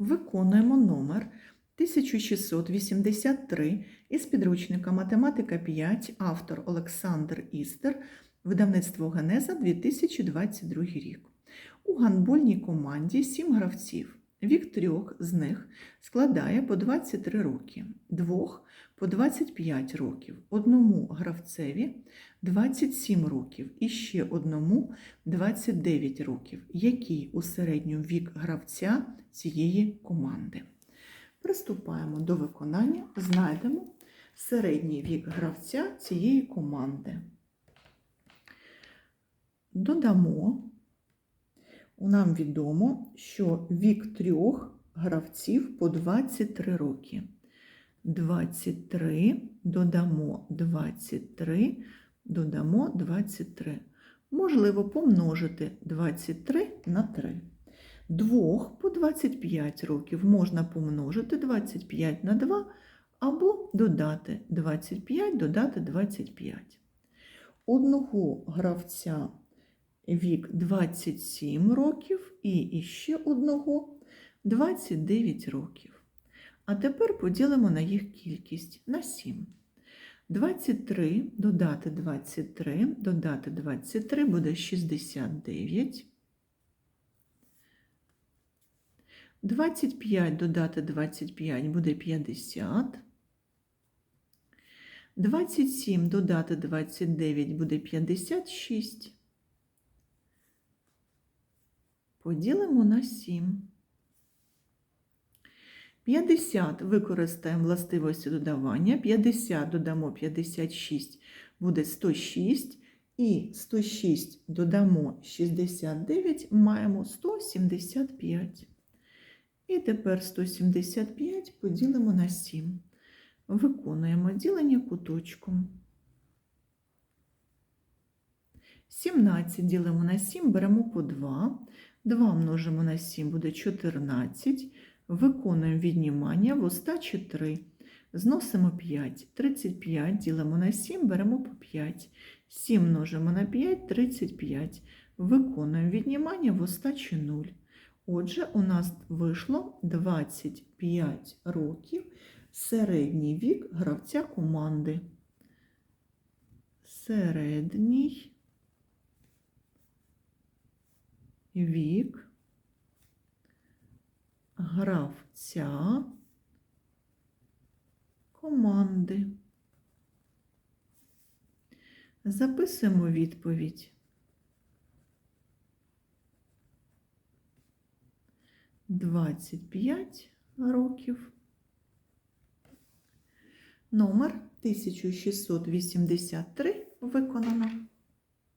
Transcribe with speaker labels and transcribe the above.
Speaker 1: Виконуємо номер 1683 із підручника Математика 5, автор Олександр Істер, видавництво Генеза 2022 рік. У гандбольній команді 7 гравців. Вік трьох з них складає по 23 роки, двох по 25 років, одному гравцеві 27 років і ще одному 29 років, який у середньому вік гравця цієї команди. Приступаємо до виконання, знайдемо середній вік гравця цієї команди. Додамо, нам відомо, що вік трьох гравців по 23 роки. 23 додамо 23, додамо 23. Можливо помножити 23 на 3. Двох по 25 років можна помножити 25 на 2 або додати 25, додати 25. Одного гравця вік 27 років і іще одного 29 років. А тепер поділимо на їх кількість на 7. 23 додати 23, додати 23 буде 69. 25 додати 25 буде 50. 27 додати 29 буде 56. Поділимо на 7. 50 використаємо властивості додавання. 50 додамо 56 буде 106. І 106 додамо 69, маємо 175. І тепер 175 поділимо на 7. Виконуємо ділення куточком. 17 ділимо на 7, беремо по 2. 2 множимо на 7 буде 14. Виконуємо віднімання в остачі 3. Зносимо 5. 35 ділимо на 7, беремо по 5. 7 множимо на 5, 35. Виконуємо віднімання в остачі 0. Отже, у нас вийшло 25 років середній вік гравця команди. Середній вік гравця команди. Записуємо відповідь. Двадцять п'ять років. Номер 1683 виконано.